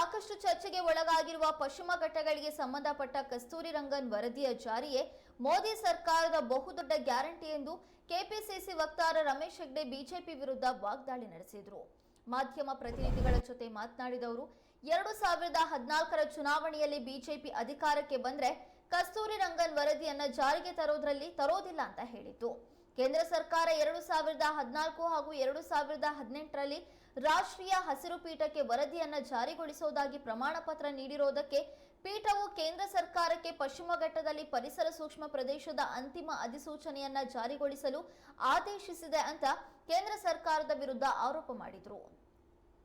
ಸಾಕಷ್ಟು ಚರ್ಚೆಗೆ ಒಳಗಾಗಿರುವ ಪಶ್ಚಿಮ ಘಟ್ಟಗಳಿಗೆ ಸಂಬಂಧಪಟ್ಟ ಕಸ್ತೂರಿ ರಂಗನ್ ವರದಿಯ ಜಾರಿಯೇ ಮೋದಿ ಸರ್ಕಾರದ ಬಹುದೊಡ್ಡ ಗ್ಯಾರಂಟಿ ಎಂದು ಕೆಪಿಸಿಸಿ ವಕ್ತಾರ ರಮೇಶ್ ಹೆಗ್ಡೆ ಬಿಜೆಪಿ ವಿರುದ್ಧ ವಾಗ್ದಾಳಿ ನಡೆಸಿದರು. ಮಾಧ್ಯಮ ಪ್ರತಿನಿಧಿಗಳ ಜೊತೆ ಮಾತನಾಡಿದವರು ಎರಡು ಸಾವಿರದ ಹದಿನಾಲ್ಕರ ಚುನಾವಣೆಯಲ್ಲಿ ಬಿಜೆಪಿ ಅಧಿಕಾರಕ್ಕೆ ಬಂದ್ರೆ ಕಸ್ತೂರಿ ರಂಗನ್ ವರದಿಯನ್ನ ಜಾರಿಗೆ ತರೋದ್ರಲ್ಲಿ ತರೋದಿಲ್ಲ ಅಂತ ಹೇಳಿತು ಕೇಂದ್ರ ಸರ್ಕಾರ ಎರಡು ಸಾವಿರದ ಹದಿನಾಲ್ಕು ಹಾಗೂ ಎರಡು ಸಾವಿರದ ಹದಿನೆಂಟರಲ್ಲಿ ರಾಷ್ಟ್ರೀಯ ಹಸಿರು ಪೀಠಕ್ಕೆ ವರದಿಯನ್ನು ಜಾರಿಗೊಳಿಸುವುದಾಗಿ ಪ್ರಮಾಣ ಪತ್ರ ನೀಡಿರುವುದಕ್ಕೆ ಪೀಠವು ಕೇಂದ್ರ ಸರ್ಕಾರಕ್ಕೆ ಪಶ್ಚಿಮ ಘಟ್ಟದಲ್ಲಿ ಪರಿಸರ ಸೂಕ್ಷ್ಮ ಪ್ರದೇಶದ ಅಂತಿಮ ಅಧಿಸೂಚನೆಯನ್ನ ಜಾರಿಗೊಳಿಸಲು ಆದೇಶಿಸಿದೆ ಅಂತ ಕೇಂದ್ರ ಸರ್ಕಾರದ ವಿರುದ್ಧ ಆರೋಪ ಮಾಡಿದರು.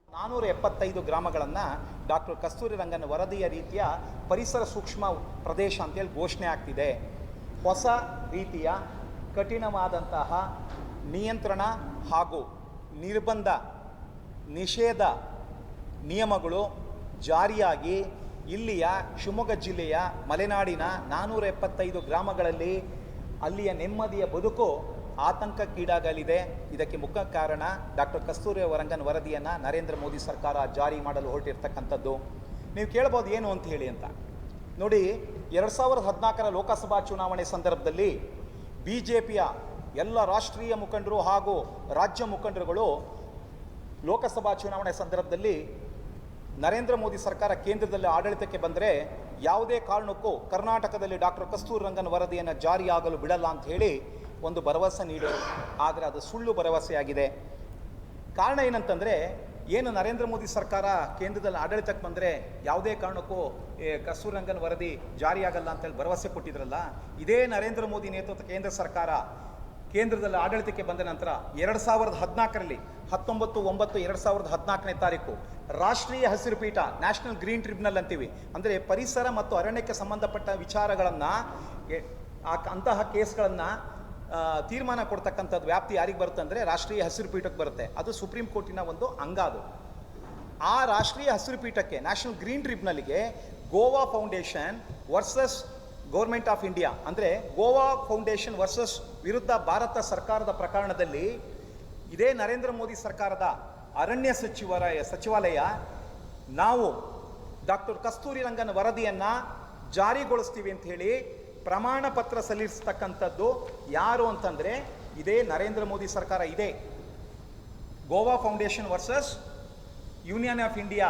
ನಾನೂರ ಎಪ್ಪತ್ತೈದು ಗ್ರಾಮಗಳನ್ನು ಡಾಕ್ಟರ್ ಕಸ್ತೂರಿ ರಂಗನ ವರದಿಯ ರೀತಿಯ ಪರಿಸರ ಸೂಕ್ಷ್ಮ ಪ್ರದೇಶ ಅಂತೇಳಿ ಘೋಷಣೆ ಆಗ್ತಿದೆ. ಹೊಸ ರೀತಿಯ ಕಠಿಣವಾದಂತಹ ನಿಯಂತ್ರಣ ಹಾಗೂ ನಿರ್ಬಂಧ ನಿಷೇಧ ನಿಯಮಗಳು ಜಾರಿಯಾಗಿ ಇಲ್ಲಿಯ ಶಿವಮೊಗ್ಗ ಜಿಲ್ಲೆಯ ಮಲೆನಾಡಿನ ನಾನ್ನೂರ ಎಪ್ಪತ್ತೈದು ಗ್ರಾಮಗಳಲ್ಲಿ ಅಲ್ಲಿಯ ನೆಮ್ಮದಿಯ ಬದುಕು ಆತಂಕಕ್ಕೀಡಾಗಲಿದೆ. ಇದಕ್ಕೆ ಮುಖ್ಯ ಕಾರಣ ಡಾಕ್ಟರ್ ಕಸ್ತೂರಿ ವರಂಗನ್ ವರದಿಯನ್ನು ನರೇಂದ್ರ ಮೋದಿ ಸರ್ಕಾರ ಜಾರಿ ಮಾಡಲು ಹೊರಟಿರ್ತಕ್ಕಂಥದ್ದು. ನೀವು ಕೇಳ್ಬೋದು ಏನು ಅಂತ ಹೇಳಿ ಅಂತ. ನೋಡಿ, ಎರಡು ಸಾವಿರದ ಹದಿನಾಲ್ಕರ ಲೋಕಸಭಾ ಚುನಾವಣೆ ಸಂದರ್ಭದಲ್ಲಿ ಬಿ ಜೆ ಪಿಯ ಎಲ್ಲ ರಾಷ್ಟ್ರೀಯ ಮುಖಂಡರು ಹಾಗೂ ರಾಜ್ಯ ಮುಖಂಡರುಗಳು ಲೋಕಸಭಾ ಚುನಾವಣೆ ಸಂದರ್ಭದಲ್ಲಿ ನರೇಂದ್ರ ಮೋದಿ ಸರ್ಕಾರ ಕೇಂದ್ರದಲ್ಲಿ ಆಡಳಿತಕ್ಕೆ ಬಂದರೆ ಯಾವುದೇ ಕಾರಣಕ್ಕೂ ಕರ್ನಾಟಕದಲ್ಲಿ ಡಾಕ್ಟರ್ ಕಸ್ತೂರ್ ರಂಗನ್ ವರದಿಯನ್ನು ಜಾರಿಯಾಗಲು ಬಿಡಲ್ಲ ಅಂತ ಹೇಳಿ ಒಂದು ಭರವಸೆ ನೀಡಿದರು. ಆದರೆ ಅದು ಸುಳ್ಳು ಭರವಸೆಯಾಗಿದೆ. ಕಾರಣ ಏನಂತಂದರೆ, ಏನು ನರೇಂದ್ರ ಮೋದಿ ಸರ್ಕಾರ ಕೇಂದ್ರದಲ್ಲಿ ಆಡಳಿತಕ್ಕೆ ಬಂದರೆ ಯಾವುದೇ ಕಾರಣಕ್ಕೂ ಕಸ್ತೂರಿ ರಂಗನ್ ವರದಿ ಜಾರಿಯಾಗಲ್ಲ ಅಂತೇಳಿ ಭರವಸೆ ಕೊಟ್ಟಿದ್ರಲ್ಲ, ಇದೇ ನರೇಂದ್ರ ಮೋದಿ ನೇತೃತ್ವ ಕೇಂದ್ರ ಸರ್ಕಾರ ಕೇಂದ್ರದಲ್ಲಿ ಆಡಳಿತಕ್ಕೆ ಬಂದ ನಂತರ ಎರಡು ಸಾವಿರದ ಹದಿನಾಲ್ಕರಲ್ಲಿ ಹತ್ತೊಂಬತ್ತು, ಒಂಬತ್ತು, ಎರಡು ಸಾವಿರದ ಹದಿನಾಲ್ಕನೇ ತಾರೀಕು ರಾಷ್ಟ್ರೀಯ ಹಸಿರು ಪೀಠ ನ್ಯಾಷನಲ್ ಗ್ರೀನ್ ಟ್ರಿಬ್ಯುನಲ್ ಅಂತೀವಿ. ಅಂದರೆ ಪರಿಸರ ಮತ್ತು ಅರಣ್ಯಕ್ಕೆ ಸಂಬಂಧಪಟ್ಟ ವಿಚಾರಗಳನ್ನು ಅಂತಹ ಕೇಸ್ಗಳನ್ನು ತೀರ್ಮಾನ ಕೊಡ್ತಕ್ಕಂಥದ್ದು ವ್ಯಾಪ್ತಿ ಯಾರಿಗೆ ಬರುತ್ತೆ ಅಂದರೆ ರಾಷ್ಟ್ರೀಯ ಹಸಿರು ಪೀಠಕ್ಕೆ ಬರುತ್ತೆ. ಅದು ಸುಪ್ರೀಂ ಕೋರ್ಟಿನ ಒಂದು ಅಂಗ ಅದು. ಆ ರಾಷ್ಟ್ರೀಯ ಹಸಿರು ಪೀಠಕ್ಕೆ national green ಟ್ರಿಬ್ಯುನಲ್ಗೆ Goa foundation versus government of India ಅಂದರೆ ಗೋವಾ ಫೌಂಡೇಶನ್ ವರ್ಸಸ್ ವಿರುದ್ಧ ಭಾರತ ಸರ್ಕಾರದ ಪ್ರಕರಣದಲ್ಲಿ ಇದೇ ನರೇಂದ್ರ ಮೋದಿ ಸರ್ಕಾರದ ಅರಣ್ಯ ಸಚಿವರ ಸಚಿವಾಲಯ ನಾವು ಡಾಕ್ಟರ್ ಕಸ್ತೂರಿ ರಂಗನ್ ವರದಿಯನ್ನು ಜಾರಿಗೊಳಿಸ್ತೀವಿ ಅಂತ ಹೇಳಿ ಪ್ರಮಾಣ ಪತ್ರ ಸಲ್ಲಿಸ್ತಕ್ಕಂಥದ್ದು ಯಾರು ಅಂತಂದರೆ ಇದೇ ನರೇಂದ್ರ ಮೋದಿ ಸರ್ಕಾರ ಇದೆ. Goa foundation versus union of India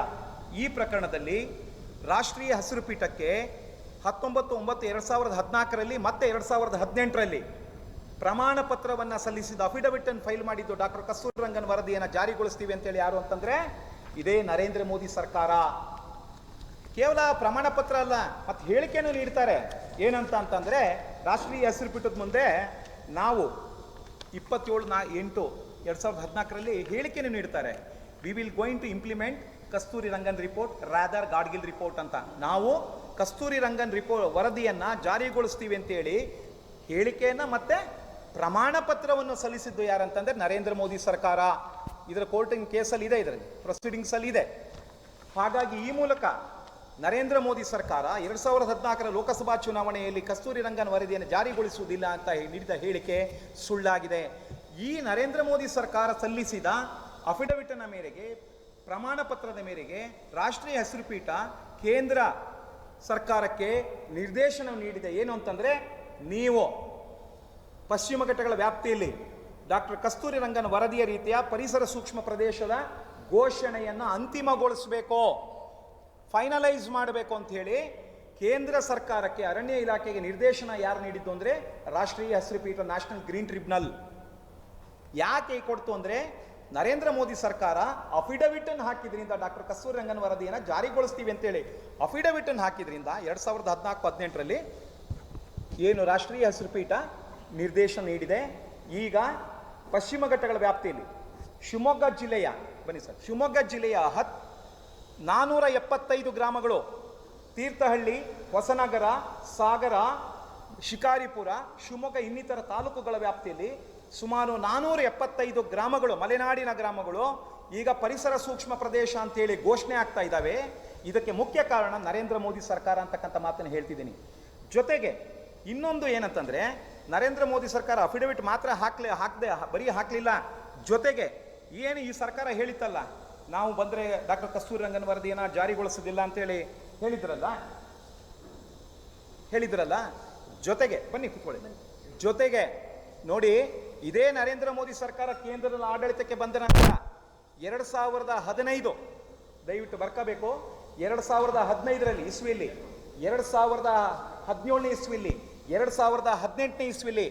ಈ ಪ್ರಕರಣದಲ್ಲಿ ರಾಷ್ಟ್ರೀಯ ಹಸಿರು ಪೀಠಕ್ಕೆ ಹತ್ತೊಂಬತ್ತು, ಒಂಬತ್ತು, ಎರಡು ಸಾವಿರದ ಹದಿನಾಲ್ಕರಲ್ಲಿ, ಮತ್ತೆ ಎರಡು ಸಾವಿರದ ಹದಿನೆಂಟರಲ್ಲಿ ಪ್ರಮಾಣ ಪತ್ರವನ್ನು ಸಲ್ಲಿಸಿದ ಅಫಿಡವಿಟ್ ಅನ್ನು ಫೈಲ್ ಮಾಡಿದ್ದು ಡಾಕ್ಟರ್ ಕಸ್ತೂರಿ ರಂಗನ್ ವರದಿಯನ್ನು ಜಾರಿಗೊಳಿಸ್ತೀವಿ ಅಂತೇಳಿ ಯಾರು ಅಂತಂದರೆ ಇದೇ ನರೇಂದ್ರ ಮೋದಿ ಸರ್ಕಾರ. ಕೇವಲ ಪ್ರಮಾಣ ಪತ್ರ ಅಲ್ಲ, ಮತ್ತು ಹೇಳಿಕೆನೂ ನೀಡ್ತಾರೆ. ಏನಂತ ಅಂತಂದರೆ ರಾಷ್ಟ್ರೀಯ ಹೆಸರು ಬಿಟ್ಟದ ಮುಂದೆ ನಾವು ಇಪ್ಪತ್ತೇಳು ನಾ ಎಂಟು, ಎರಡು ಸಾವಿರದ ಹದಿನಾಲ್ಕರಲ್ಲಿ ಹೇಳಿಕೆನೂ ನೀಡ್ತಾರೆ. We will going to implement Kasturi Rangan report rather Gadgil report ಅಂತ. ನಾವು ಕಸ್ತೂರಿ ರಂಗನ್ ರಿಪೋರ್ಟ್ ವರದಿಯನ್ನು ಜಾರಿಗೊಳಿಸ್ತೀವಿ ಅಂತೇಳಿ ಹೇಳಿಕೆಯನ್ನು ಮತ್ತು ಪ್ರಮಾಣ ಪತ್ರವನ್ನು ಸಲ್ಲಿಸಿದ್ದು ಯಾರಂತಂದರೆ ನರೇಂದ್ರ ಮೋದಿ ಸರ್ಕಾರ. ಇದರ ಕೋರ್ಟಿಂಗ್ ಕೇಸಲ್ಲಿ ಇದೆ ಇದರಲ್ಲಿ ಪ್ರೊಸೀಡಿಂಗ್ಸಲ್ಲಿ ಇದೆ. ಹಾಗಾಗಿ ಈ ಮೂಲಕ ನರೇಂದ್ರ ಮೋದಿ ಸರ್ಕಾರ ಎರಡು ಸಾವಿರದ ಹದಿನಾಲ್ಕರ ಲೋಕಸಭಾ ಚುನಾವಣೆಯಲ್ಲಿ ಕಸ್ತೂರಿ ರಂಗನ್ ವರದಿಯನ್ನು ಜಾರಿಗೊಳಿಸುವುದಿಲ್ಲ ಅಂತ ನೀಡಿದ ಹೇಳಿಕೆ ಸುಳ್ಳಾಗಿದೆ. ಈ ನರೇಂದ್ರ ಮೋದಿ ಸರ್ಕಾರ ಸಲ್ಲಿಸಿದ ಅಫಿಡವಿಟ್ನ ಮೇರೆಗೆ ಪ್ರಮಾಣ ಪತ್ರದ ಮೇರೆಗೆ ರಾಷ್ಟ್ರೀಯ ಹಸಿರು ಪೀಠ ಕೇಂದ್ರ ಸರ್ಕಾರಕ್ಕೆ ನಿರ್ದೇಶನ ನೀಡಿದೆ. ಏನು ಅಂತಂದರೆ, ನೀವು ಪಶ್ಚಿಮ ಘಟ್ಟಗಳ ವ್ಯಾಪ್ತಿಯಲ್ಲಿ ಡಾಕ್ಟರ್ ಕಸ್ತೂರಿ ರಂಗನ್ ವರದಿಯ ರೀತಿಯ ಪರಿಸರ ಸೂಕ್ಷ್ಮ ಪ್ರದೇಶದ ಘೋಷಣೆಯನ್ನು ಅಂತಿಮಗೊಳಿಸಬೇಕು, ಫೈನಲೈಸ್ ಮಾಡಬೇಕು ಅಂತ ಹೇಳಿ ಕೇಂದ್ರ ಸರ್ಕಾರಕ್ಕೆ ಅರಣ್ಯ ಇಲಾಖೆಗೆ ನಿರ್ದೇಶನ ಯಾರು ನೀಡಿದ್ದು ಅಂದರೆ, ರಾಷ್ಟ್ರೀಯ ಹಸಿರು ಪೀಠ ನ್ಯಾಷನಲ್ ಗ್ರೀನ್ ಟ್ರಿಬ್ಯುನಲ್. ಯಾಕೆ ಕೊಡ್ತು ಅಂದರೆ ನರೇಂದ್ರ ಮೋದಿ ಸರ್ಕಾರ ಅಫಿಡವಿಟ್ ಅನ್ನು ಹಾಕಿದ್ರಿಂದ ಡಾಕ್ಟರ್ ಕಸ್ತೂರಿ ರಂಗನ್ ವರದಿಯನ್ನು ಜಾರಿಗೊಳಿಸ್ತೀವಿ ಅಂತೇಳಿ ಅಫಿಡವಿಟ್ ಅನ್ನು ಹಾಕಿದ್ರಿಂದ ಎರಡು ಸಾವಿರದ ಹದಿನಾಲ್ಕು, ಹದಿನೆಂಟರಲ್ಲಿ ಏನು ರಾಷ್ಟ್ರೀಯ ಹಸಿರು ಪೀಠ ನಿರ್ದೇಶನ ನೀಡಿದೆ. ಈಗ ಪಶ್ಚಿಮ ಘಟ್ಟಗಳ ವ್ಯಾಪ್ತಿಯಲ್ಲಿ ಶಿವಮೊಗ್ಗ ಜಿಲ್ಲೆಯ, ಬನ್ನಿ ಸರ್, ಶಿವಮೊಗ್ಗ ಜಿಲ್ಲೆಯ ಹತ್ ನಾನ್ನೂರ ಎಪ್ಪತ್ತೈದು ಗ್ರಾಮಗಳು ತೀರ್ಥಹಳ್ಳಿ, ಹೊಸನಗರ, ಸಾಗರ, ಶಿಕಾರಿಪುರ, ಶಿವಮೊಗ್ಗ ಇನ್ನಿತರ ತಾಲೂಕುಗಳ ವ್ಯಾಪ್ತಿಯಲ್ಲಿ ಸುಮಾರು ನಾನ್ನೂರ ಎಪ್ಪತ್ತೈದು ಗ್ರಾಮಗಳು, ಮಲೆನಾಡಿನ ಗ್ರಾಮಗಳು, ಈಗ ಪರಿಸರ ಸೂಕ್ಷ್ಮ ಪ್ರದೇಶ ಅಂತೇಳಿ ಘೋಷಣೆ ಆಗ್ತಾ ಇದ್ದಾವೆ. ಇದಕ್ಕೆ ಮುಖ್ಯ ಕಾರಣ ನರೇಂದ್ರ ಮೋದಿ ಸರ್ಕಾರ ಅಂತಕ್ಕಂಥ ಮಾತನ್ನು ಹೇಳ್ತಿದ್ದೀನಿ. ಜೊತೆಗೆ ಇನ್ನೊಂದು ಏನಂತಂದರೆ, ನರೇಂದ್ರ ಮೋದಿ ಸರ್ಕಾರ ಅಫಿಡವಿಟ್ ಮಾತ್ರ ಹಾಕ್ಲಿ, ಹಾಕದೆ, ಬರೀ ಹಾಕಲಿಲ್ಲ. ಜೊತೆಗೆ ಏನು ಈ ಸರ್ಕಾರ ಹೇಳಿತ್ತಲ್ಲ, ನಾವು ಬಂದರೆ ಡಾಕ್ಟರ್ ಕಸ್ತೂರಿ ರಂಗನ್ ವರದಿಯನ್ನು ಜಾರಿಗೊಳಿಸೋದಿಲ್ಲ ಅಂತೇಳಿ ಹೇಳಿದ್ರಲ್ಲ? ಹೇಳಿದ್ರಲ್ಲ? ಜೊತೆಗೆ ಬನ್ನಿ ಕೂತ್ಕೊಳ್ಳಿ. ಜೊತೆಗೆ ನೋಡಿ, ಇದೇ ನರೇಂದ್ರ ಮೋದಿ ಸರ್ಕಾರ ಕೇಂದ್ರದ ಆಡಳಿತಕ್ಕೆ ಬಂದ ನಂತರ ಎರಡು ಸಾವಿರದ ಹದಿನೈದು, ದಯವಿಟ್ಟು ಬರ್ಕೋಬೇಕು. ಎರಡು ಸಾವಿರದ ಹದಿನೈದರಲ್ಲಿ ಇಸ್ವಿಯಲ್ಲಿ, ಎರಡು ಸಾವಿರದ ಹದಿನೇಳನೇ ಇಸ್ವಿಲಿ ಎರಡು ಸಾವಿರದ ಹದಿನೆಂಟನೇ ಇಸ್ವಿಲಿ